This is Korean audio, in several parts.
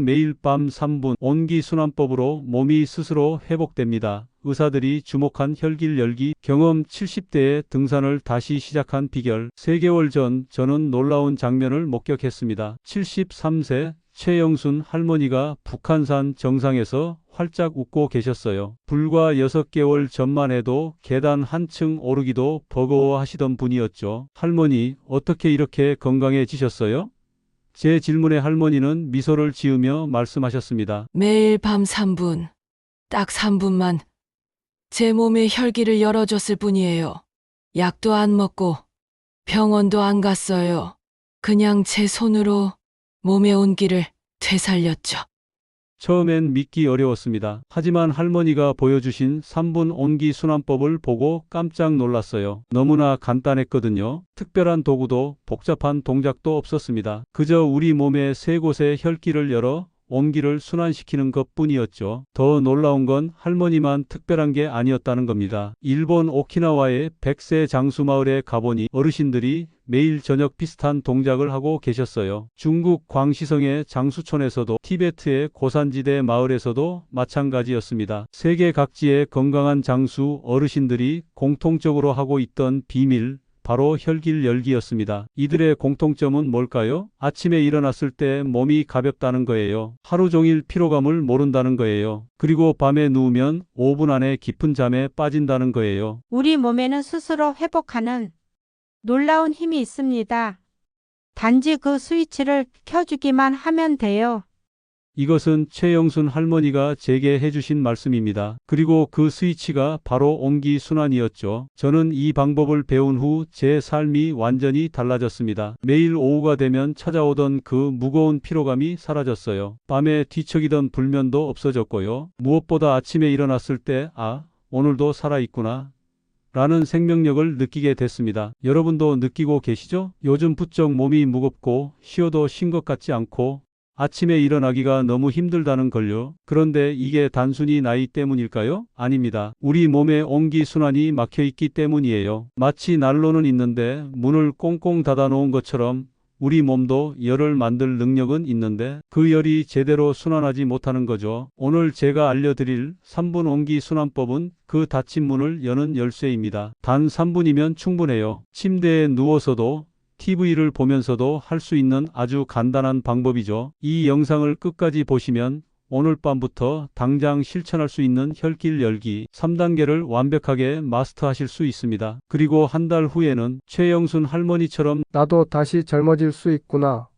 매일 밤 3분 온기순환법으로 몸이 스스로 회복됩니다. 의사들이 주목한 혈길 열기 경험 70대의 등산을 다시 시작한 비결 3개월 전 저는 놀라운 장면을 목격했습니다. 73세 최영순 할머니가 북한산 정상에서 활짝 웃고 계셨어요. 불과 6개월 전만 해도 계단 한층 오르기도 버거워 하시던 분이었죠. 할머니, 어떻게 이렇게 건강해지셨어요? 제 질문에 할머니는 미소를 지으며 말씀하셨습니다. 매일 밤 3분, 딱 3분만 제 몸의 혈기를 열어줬을 뿐이에요. 약도 안 먹고 병원도 안 갔어요. 그냥 제 손으로 몸의 온기를 되살렸죠. 처음엔 믿기 어려웠습니다. 하지만 할머니가 보여주신 3분 온기 순환법을 보고 깜짝 놀랐어요. 너무나 간단했거든요. 특별한 도구도 복잡한 동작도 없었습니다. 그저 우리 몸의 세 곳의 혈기를 열어 온기를 순환시키는 것 뿐이었죠. 더 놀라운 건 할머니만 특별한 게 아니었다는 겁니다. 일본 오키나와의 백세 장수 마을에 가보니 어르신들이 매일 저녁 비슷한 동작을 하고 계셨어요. 중국 광시성의 장수촌에서도 티베트의 고산지대 마을에서도 마찬가지였습니다. 세계 각지의 건강한 장수 어르신들이 공통적으로 하고 있던 비밀, 바로 혈길 열기였습니다. 이들의 공통점은 뭘까요? 아침에 일어났을 때 몸이 가볍다는 거예요. 하루 종일 피로감을 모른다는 거예요. 그리고 밤에 누우면 5분 안에 깊은 잠에 빠진다는 거예요. 우리 몸에는 스스로 회복하는 놀라운 힘이 있습니다. 단지 그 스위치를 켜주기만 하면 돼요. 이것은 최영순 할머니가 제게 해주신 말씀입니다. 그리고 그 스위치가 바로 온기순환이었죠. 저는 이 방법을 배운 후 제 삶이 완전히 달라졌습니다. 매일 오후가 되면 찾아오던 그 무거운 피로감이 사라졌어요. 밤에 뒤척이던 불면도 없어졌고요. 무엇보다 아침에 일어났을 때, 아, 오늘도 살아있구나. 라는 생명력을 느끼게 됐습니다. 여러분도 느끼고 계시죠? 요즘 부쩍 몸이 무겁고 쉬어도 쉰 것 같지 않고 아침에 일어나기가 너무 힘들다는 걸요. 그런데 이게 단순히 나이 때문일까요? 아닙니다. 우리 몸의 온기순환이 막혀 있기 때문이에요. 마치 난로는 있는데 문을 꽁꽁 닫아 놓은 것처럼 우리 몸도 열을 만들 능력은 있는데 그 열이 제대로 순환하지 못하는 거죠. 오늘 제가 알려드릴 3분 온기 순환법은 그 닫힌 문을 여는 열쇠입니다. 단 3분이면 충분해요. 침대에 누워서도 TV를 보면서도 할 수 있는 아주 간단한 방법이죠. 이 영상을 끝까지 보시면 오늘 밤부터 당장 실천할 수 있는 혈길 열기 3단계를 완벽하게 마스터하실 수 있습니다. 그리고 한 달 후에는 최영순 할머니처럼 나도 다시 젊어질 수 있구나.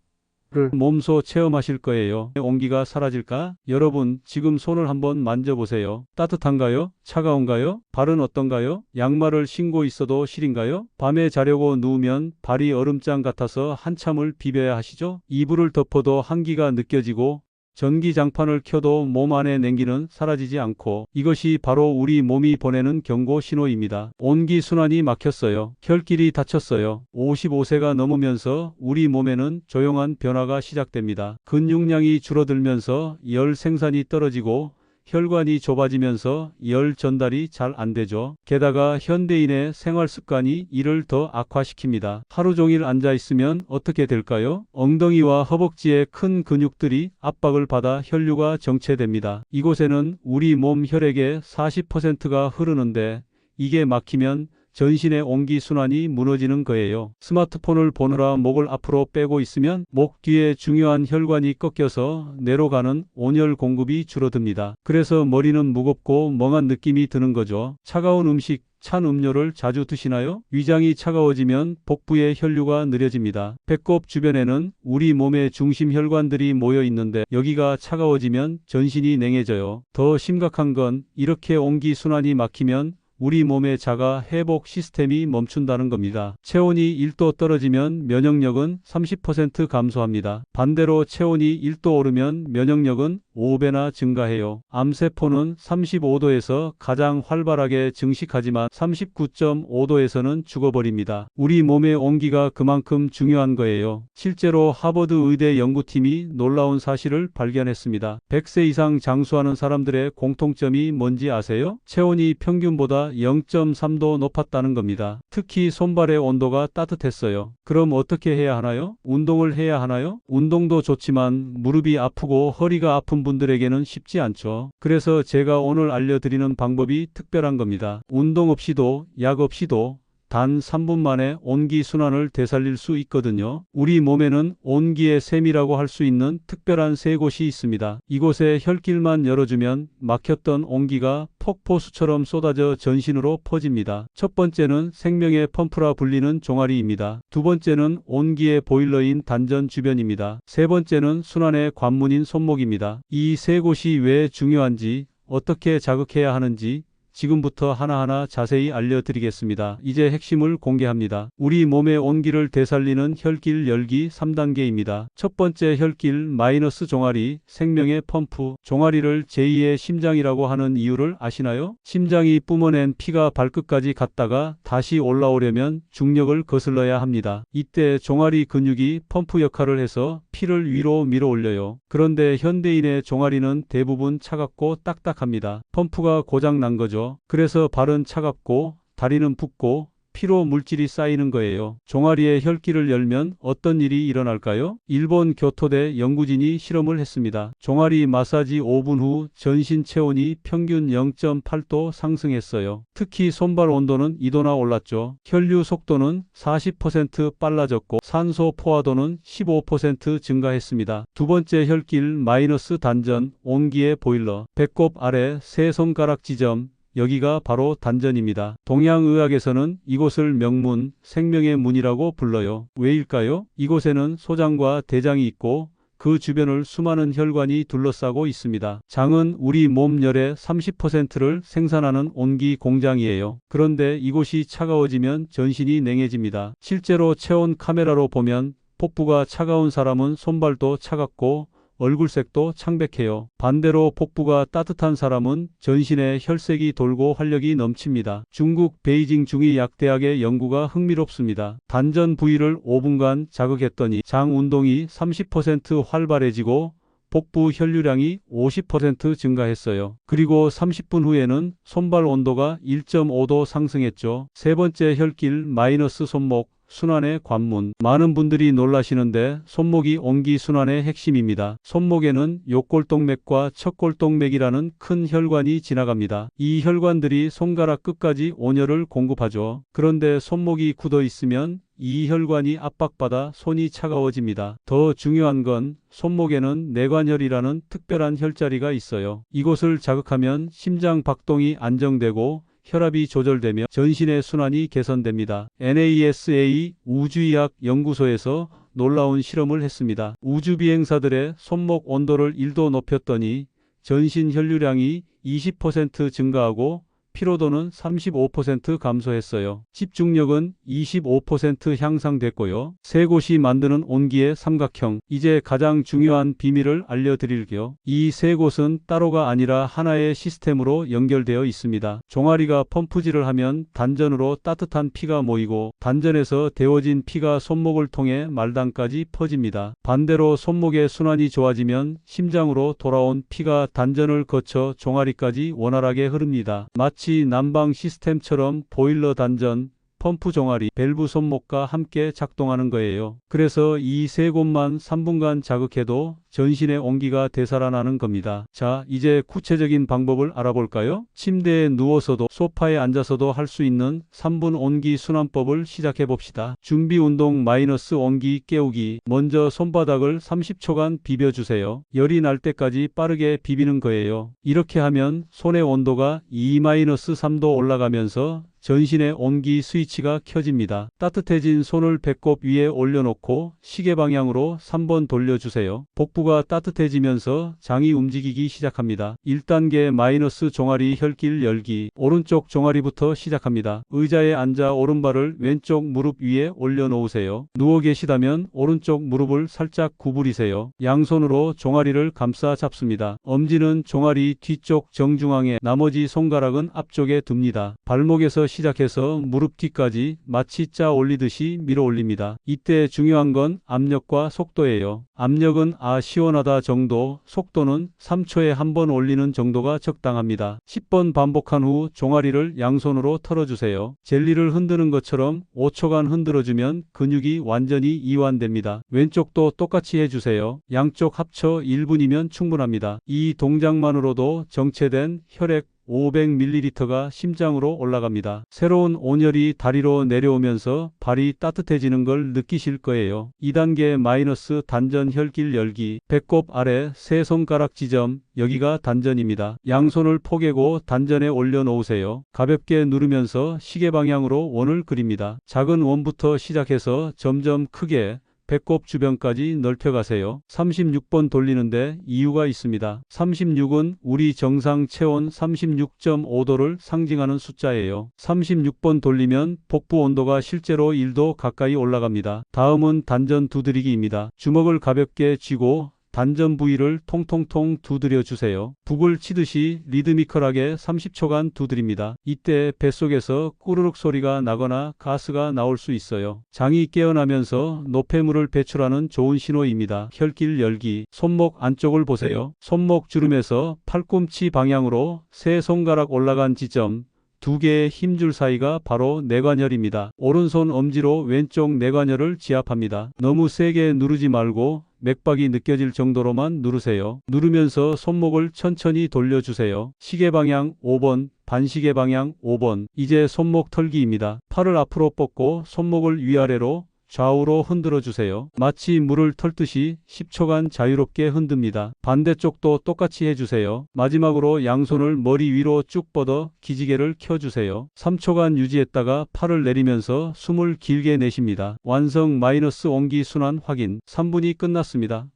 를 몸소 체험하실 거예요. 온기가 사라질까? 여러분, 지금 손을 한번 만져보세요. 따뜻한가요? 차가운가요? 발은 어떤가요? 양말을 신고 있어도 시린가요? 밤에 자려고 누우면 발이 얼음장 같아서 한참을 비벼야 하시죠? 이불을 덮어도 한기가 느껴지고 전기장판을 켜도 몸 안의 냉기는 사라지지 않고 이것이 바로 우리 몸이 보내는 경고 신호입니다. 온기순환이 막혔어요. 혈길이 닫혔어요. 55세가 넘으면서 우리 몸에는 조용한 변화가 시작됩니다. 근육량이 줄어들면서 열 생산이 떨어지고 혈관이 좁아지면서 열 전달이 잘 안 되죠. 게다가 현대인의 생활 습관이 이를 더 악화시킵니다. 하루 종일 앉아 있으면 어떻게 될까요? 엉덩이와 허벅지의 큰 근육들이 압박을 받아 혈류가 정체됩니다. 이곳에는 우리 몸 혈액의 40%가 흐르는데 이게 막히면 전신의 온기순환이 무너지는 거예요. 스마트폰을 보느라 목을 앞으로 빼고 있으면 목 뒤에 중요한 혈관이 꺾여서 뇌로 가는 온열 공급이 줄어듭니다. 그래서 머리는 무겁고 멍한 느낌이 드는 거죠. 차가운 음식, 찬 음료를 자주 드시나요? 위장이 차가워지면 복부의 혈류가 느려집니다. 배꼽 주변에는 우리 몸의 중심 혈관들이 모여 있는데 여기가 차가워지면 전신이 냉해져요. 더 심각한 건 이렇게 온기순환이 막히면 우리 몸의 자가 회복 시스템이 멈춘다는 겁니다. 체온이 1도 떨어지면 면역력은 30% 감소합니다. 반대로 체온이 1도 오르면 면역력은 5배나 증가해요. 암세포는 35도에서 가장 활발하게 증식하지만 39.5도에서는 죽어버립니다. 우리 몸의 온기가 그만큼 중요한 거예요. 실제로 하버드 의대 연구팀이 놀라운 사실을 발견했습니다. 100세 이상 장수하는 사람들의 공통점이 뭔지 아세요? 체온이 평균보다 0.3도 높았다는 겁니다. 특히 손발의 온도가 따뜻했어요. 그럼 어떻게 해야 하나요? 운동을 해야 하나요? 운동도 좋지만 무릎이 아프고 허리가 아픈 분들에게는 쉽지 않죠. 그래서 제가 오늘 알려드리는 방법이 특별한 겁니다. 운동 없이도 약 없이도 단 3분 만에 온기 순환을 되살릴 수 있거든요. 우리 몸에는 온기의 샘이라고 할 수 있는 특별한 세 곳이 있습니다. 이곳에 혈길만 열어주면 막혔던 온기가 폭포수처럼 쏟아져 전신으로 퍼집니다. 첫 번째는 생명의 펌프라 불리는 종아리입니다. 두 번째는 온기의 보일러인 단전 주변입니다. 세 번째는 순환의 관문인 손목입니다. 이 세 곳이 왜 중요한지 어떻게 자극해야 하는지 지금부터 하나하나 자세히 알려드리겠습니다. 이제 핵심을 공개합니다. 우리 몸의 온기를 되살리는 혈길 열기 3단계입니다. 첫 번째 혈길 마이너스 종아리 생명의 펌프 종아리를 제2의 심장이라고 하는 이유를 아시나요? 심장이 뿜어낸 피가 발끝까지 갔다가 다시 올라오려면 중력을 거슬러야 합니다. 이때 종아리 근육이 펌프 역할을 해서 피를 위로 밀어 올려요. 그런데 현대인의 종아리는 대부분 차갑고 딱딱합니다. 펌프가 고장 난 거죠. 그래서 발은 차갑고 다리는 붓고 피로 물질이 쌓이는 거예요. 종아리의 혈기를 열면 어떤 일이 일어날까요? 일본 교토대 연구진이 실험을 했습니다. 종아리 마사지 5분 후 전신 체온이 평균 0.8도 상승했어요. 특히 손발 온도는 2도나 올랐죠. 혈류 속도는 40% 빨라졌고 산소 포화도는 15% 증가했습니다. 두 번째 혈길 마이너스 단전 온기의 보일러 배꼽 아래 세 손가락 지점 여기가 바로 단전입니다. 동양의학에서는 이곳을 명문, 생명의 문이라고 불러요. 왜일까요? 이곳에는 소장과 대장이 있고 그 주변을 수많은 혈관이 둘러싸고 있습니다. 장은 우리 몸 열의 30%를 생산하는 온기 공장이에요. 그런데 이곳이 차가워지면 전신이 냉해집니다. 실제로 체온 카메라로 보면 복부가 차가운 사람은 손발도 차갑고 얼굴색도 창백해요. 반대로 복부가 따뜻한 사람은 전신에 혈색이 돌고 활력이 넘칩니다. 중국 베이징 중의 약대학의 연구가 흥미롭습니다. 단전 부위를 5분간 자극했더니 장 운동이 30% 활발해지고 복부 혈류량이 50% 증가했어요. 그리고 30분 후에는 손발 온도가 1.5도 상승했죠. 세 번째 혈길 마이너스 손목 순환의 관문. 많은 분들이 놀라시는데 손목이 온기 순환의 핵심입니다. 손목에는 요골동맥과 척골동맥이라는 큰 혈관이 지나갑니다. 이 혈관들이 손가락 끝까지 온열을 공급하죠. 그런데 손목이 굳어 있으면 이 혈관이 압박받아 손이 차가워집니다. 더 중요한 건 손목에는 내관혈이라는 특별한 혈자리가 있어요. 이곳을 자극하면 심장 박동이 안정되고 혈압이 조절되며 전신의 순환이 개선됩니다. NASA 우주의학 연구소에서 놀라운 실험을 했습니다. 우주 비행사들의 손목 온도를 1도 높였더니 전신 혈류량이 20% 증가하고 피로도는 35% 감소했어요. 집중력은 25% 향상됐고요. 세 곳이 만드는 온기의 삼각형. 이제 가장 중요한 비밀을 알려드릴게요. 이 세 곳은 따로가 아니라 하나의 시스템으로 연결되어 있습니다. 종아리가 펌프질을 하면 단전으로 따뜻한 피가 모이고 단전에서 데워진 피가 손목을 통해 말단까지 퍼집니다. 반대로 손목의 순환이 좋아지면 심장으로 돌아온 피가 단전을 거쳐 종아리까지 원활하게 흐릅니다. 마치 난방 시스템처럼 보일러 단전, 펌프 종아리, 밸브 손목과 함께 작동하는 거예요. 그래서 이 세 곳만 3분간 자극해도 전신의 온기가 되살아나는 겁니다. 자, 이제 구체적인 방법을 알아볼까요? 침대에 누워서도 소파에 앉아서도 할 수 있는 3분 온기 순환법을 시작해 봅시다. 준비 운동 마이너스 온기 깨우기. 먼저 손바닥을 30초간 비벼주세요. 열이 날 때까지 빠르게 비비는 거예요. 이렇게 하면 손의 온도가 2-3도 올라가면서 전신의 온기 스위치가 켜집니다. 따뜻해진 손을 배꼽 위에 올려놓고 시계 방향으로 3번 돌려주세요. 복부가 따뜻해지면서 장이 움직이기 시작합니다. 1단계 마이너스 종아리 혈길 열기. 오른쪽 종아리부터 시작합니다. 의자에 앉아 오른발을 왼쪽 무릎 위에 올려놓으세요. 누워 계시다면 오른쪽 무릎을 살짝 구부리세요. 양손으로 종아리를 감싸 잡습니다. 엄지는 종아리 뒤쪽 정중앙에 나머지 손가락은 앞쪽에 둡니다. 발목에서 시작해서 무릎 뒤까지 마치 짜 올리듯이 밀어 올립니다. 이때 중요한 건 압력과 속도예요. 압력은 아 시원하다 정도, 속도는 3초에 한 번 올리는 정도가 적당합니다. 10번 반복한 후 종아리를 양손으로 털어주세요. 젤리를 흔드는 것처럼 5초간 흔들어주면 근육이 완전히 이완됩니다. 왼쪽도 똑같이 해주세요. 양쪽 합쳐 1분이면 충분합니다. 이 동작만으로도 정체된 혈액 500ml가 심장으로 올라갑니다. 새로운 온열이 다리로 내려오면서 발이 따뜻해지는 걸 느끼실 거예요. 2단계 마이너스 단전 혈길 열기. 배꼽 아래 세 손가락 지점, 여기가 단전입니다. 양손을 포개고 단전에 올려놓으세요. 가볍게 누르면서 시계 방향으로 원을 그립니다. 작은 원부터 시작해서 점점 크게 배꼽 주변까지 넓혀가세요. 36번 돌리는데 이유가 있습니다. 36은 우리 정상 체온 36.5도를 상징하는 숫자예요. 36번 돌리면 복부 온도가 실제로 1도 가까이 올라갑니다. 다음은 단전 두드리기입니다. 주먹을 가볍게 쥐고 단전 부위를 통통통 두드려 주세요. 북을 치듯이 리드미컬하게 30초간 두드립니다. 이때 뱃속에서 꾸르륵 소리가 나거나 가스가 나올 수 있어요. 장이 깨어나면서 노폐물을 배출하는 좋은 신호입니다. 혈길 열기, 손목 안쪽을 보세요. 손목 주름에서 팔꿈치 방향으로 세 손가락 올라간 지점, 두 개의 힘줄 사이가 바로 내관열입니다. 오른손 엄지로 왼쪽 내관열을 지압합니다. 너무 세게 누르지 말고 맥박이 느껴질 정도로만 누르세요. 누르면서 손목을 천천히 돌려주세요. 시계 방향 5번, 반시계 방향 5번. 이제 손목 털기입니다. 팔을 앞으로 뻗고 손목을 위아래로 좌우로 흔들어 주세요. 마치 물을 털듯이 10초간 자유롭게 흔듭니다. 반대쪽도 똑같이 해주세요. 마지막으로 양손을 머리 위로 쭉 뻗어 기지개를 켜주세요. 3초간 유지했다가 팔을 내리면서 숨을 길게 내쉽니다. 완성 마이너스 온기 순환 확인. 3분이 끝났습니다.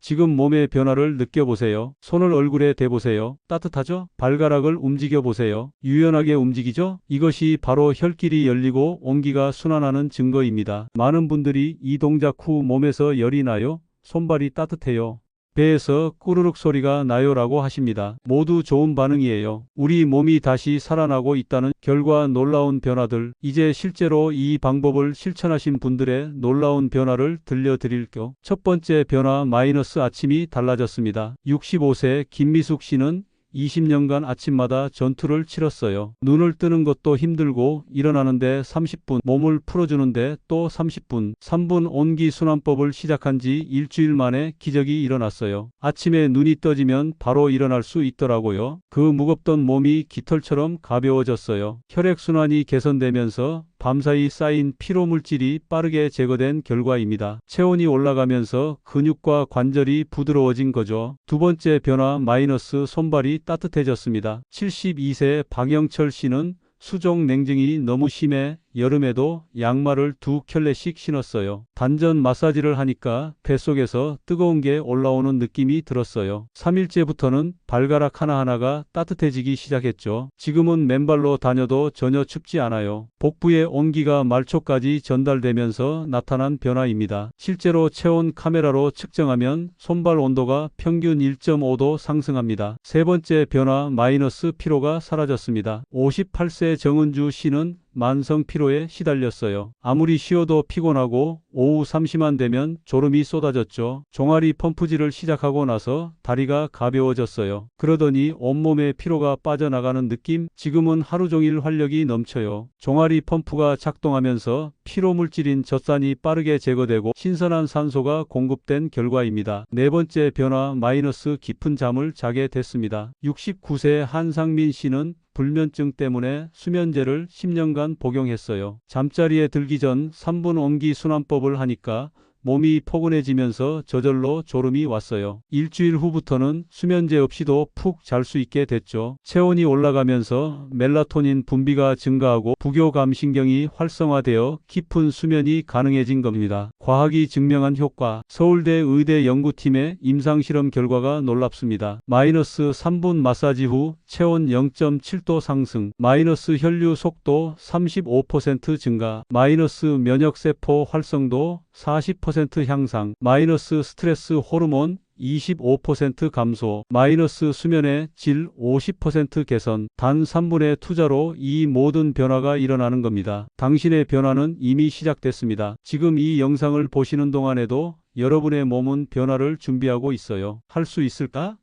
지금 몸의 변화를 느껴보세요. 손을 얼굴에 대보세요. 따뜻하죠? 발가락을 움직여 보세요. 유연하게 움직이죠? 이것이 바로 혈길이 열리고 온기가 순환하는 증거입니다. 많은 분들이 이 동작 후 몸에서 열이 나요? 손발이 따뜻해요. 배에서 꾸르륵 소리가 나요라고 하십니다. 모두 좋은 반응이에요. 우리 몸이 다시 살아나고 있다는 결과 놀라운 변화들. 이제 실제로 이 방법을 실천하신 분들의 놀라운 변화를 들려드릴게요. 첫 번째 변화 마이너스 아침이 달라졌습니다. 65세 김미숙 씨는 20년간 아침마다 전투를 치렀어요. 눈을 뜨는 것도 힘들고 일어나는데 30분, 몸을 풀어주는데 또 30분, 3분 온기 순환법을 시작한 지 일주일 만에 기적이 일어났어요. 아침에 눈이 떠지면 바로 일어날 수 있더라고요. 그 무겁던 몸이 깃털처럼 가벼워졌어요. 혈액순환이 개선되면서 밤사이 쌓인 피로 물질이 빠르게 제거된 결과입니다. 체온이 올라가면서 근육과 관절이 부드러워진 거죠. 두 번째 변화 마이너스 손발이 따뜻해졌습니다. 72세 박영철 씨는 수족 냉증이 너무 심해 여름에도 양말을 두 켤레씩 신었어요. 단전 마사지를 하니까 뱃속에서 뜨거운 게 올라오는 느낌이 들었어요. 3일째부터는 발가락 하나하나가 따뜻해지기 시작했죠. 지금은 맨발로 다녀도 전혀 춥지 않아요. 복부의 온기가 말초까지 전달되면서 나타난 변화입니다. 실제로 체온 카메라로 측정하면 손발 온도가 평균 1.5도 상승합니다. 세 번째 변화 마이너스 피로가 사라졌습니다. 58세 정은주 씨는 만성 피로에 시달렸어요. 아무리 쉬어도 피곤하고 오후 3시만 되면 졸음이 쏟아졌죠. 종아리 펌프질을 시작하고 나서 다리가 가벼워졌어요. 그러더니 온몸에 피로가 빠져나가는 느낌? 지금은 하루 종일 활력이 넘쳐요. 종아리 펌프가 작동하면서 피로 물질인 젖산이 빠르게 제거되고 신선한 산소가 공급된 결과입니다. 네 번째 변화 마이너스 깊은 잠을 자게 됐습니다. 69세 한상민 씨는 불면증 때문에 수면제를 10년간 복용했어요. 잠자리에 들기 전 3분 온기 순환법을 하니까 몸이 포근해지면서 저절로 졸음이 왔어요. 일주일 후부터는 수면제 없이도 푹 잘 수 있게 됐죠. 체온이 올라가면서 멜라토닌 분비가 증가하고 부교감신경이 활성화되어 깊은 수면이 가능해진 겁니다. 과학이 증명한 효과. 서울대 의대 연구팀의 임상실험 결과가 놀랍습니다. 마이너스 3분 마사지 후 체온 0.7도 상승, 마이너스 혈류 속도 35% 증가, 마이너스 면역세포 활성도 40% 향상, 마이너스 스트레스 호르몬 25% 감소, 마이너스 수면의 질 50% 개선, 단 3분의 투자로 이 모든 변화가 일어나는 겁니다. 당신의 변화는 이미 시작됐습니다. 지금 이 영상을 보시는 동안에도 여러분의 몸은 변화를 준비하고 있어요. 할 수 있을까?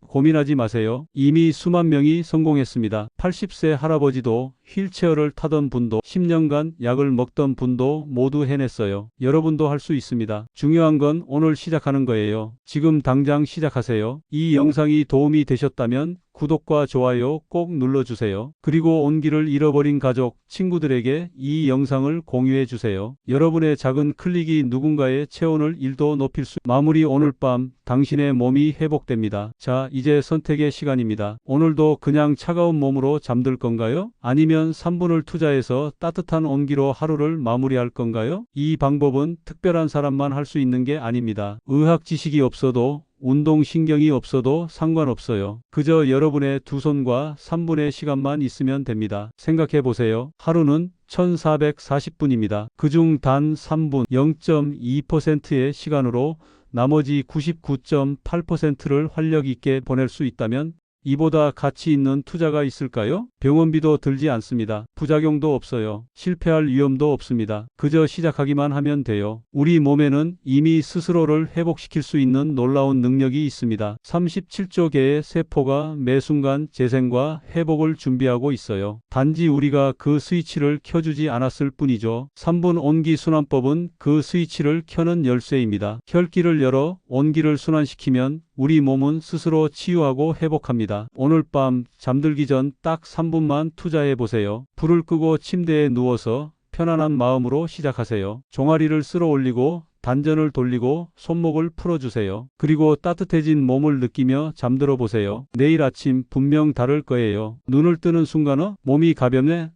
고민하지 마세요. 이미 수만 명이 성공했습니다. 80세 할아버지도 휠체어를 타던 분도 10년간 약을 먹던 분도 모두 해냈어요. 여러분도 할 수 있습니다. 중요한 건 오늘 시작하는 거예요. 지금 당장 시작하세요. 이 영상이 도움이 되셨다면 구독과 좋아요 꼭 눌러주세요. 그리고 온기를 잃어버린 가족, 친구들에게 이 영상을 공유해 주세요. 여러분의 작은 클릭이 누군가의 체온을 1도 높일 수 마무리 오늘 밤 당신의 몸이 회복됩니다. 자, 이제 선택의 시간입니다. 오늘도 그냥 차가운 몸으로 잠들 건가요? 아니 면 3분을 투자해서 따뜻한 온기로 하루를 마무리할 건가요? 이 방법은 특별한 사람만 할 수 있는 게 아닙니다. 의학 지식이 없어도 운동신경이 없어도 상관없어요. 그저 여러분의 두 손과 3분의 시간만 있으면 됩니다. 생각해 보세요. 하루는 1440분입니다. 그중 단 3분 0.2%의 시간으로 나머지 99.8%를 활력 있게 보낼 수 있다면 이보다 가치 있는 투자가 있을까요? 병원비도 들지 않습니다. 부작용도 없어요. 실패할 위험도 없습니다. 그저 시작하기만 하면 돼요. 우리 몸에는 이미 스스로를 회복시킬 수 있는 놀라운 능력이 있습니다. 37조 개의 세포가 매 순간 재생과 회복을 준비하고 있어요. 단지 우리가 그 스위치를 켜주지 않았을 뿐이죠. 3분 온기 순환법은 그 스위치를 켜는 열쇠입니다. 혈기를 열어 온기를 순환시키면 우리 몸은 스스로 치유하고 회복합니다. 오늘 밤 잠들기 전 딱 3분만 투자해 보세요. 불을 끄고 침대에 누워서 편안한 마음으로 시작하세요. 종아리를 쓸어 올리고 단전을 돌리고 손목을 풀어주세요. 그리고 따뜻해진 몸을 느끼며 잠들어 보세요. 내일 아침 분명 다를 거예요. 눈을 뜨는 순간 어 몸이 가볍네?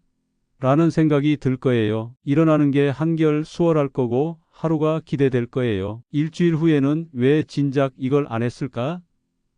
라는 생각이 들 거예요. 일어나는 게 한결 수월할 거고 하루가 기대될 거예요. 일주일 후에는 왜 진작 이걸 안 했을까?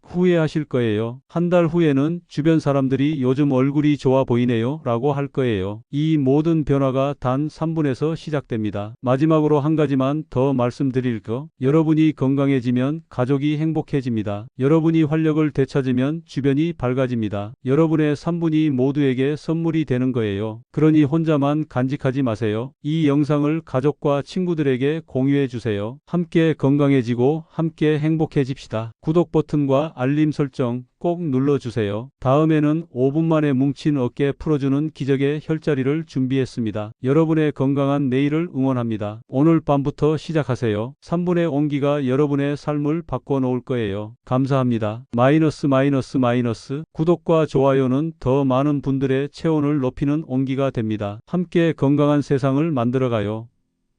후회하실 거예요. 한 달 후에는 주변 사람들이 요즘 얼굴이 좋아 보이네요. 라고 할 거예요. 이 모든 변화가 단 3분에서 시작됩니다. 마지막으로 한 가지만 더 말씀드릴 거. 여러분이 건강해지면 가족이 행복해집니다. 여러분이 활력을 되찾으면 주변이 밝아집니다. 여러분의 3분이 모두에게 선물이 되는 거예요. 그러니 혼자만 간직하지 마세요. 이 영상을 가족과 친구들에게 공유해 주세요. 함께 건강해지고 함께 행복해집시다. 구독 버튼과 알림 설정 꼭 눌러주세요. 다음에는 5분 만에 뭉친 어깨 풀어주는 기적의 혈자리를 준비했습니다. 여러분의 건강한 내일을 응원합니다. 오늘 밤부터 시작하세요. 3분의 온기가 여러분의 삶을 바꿔놓을 거예요. 감사합니다. 마이너스 마이너스 마이너스 구독과 좋아요는 더 많은 분들의 체온을 높이는 온기가 됩니다. 함께 건강한 세상을 만들어가요.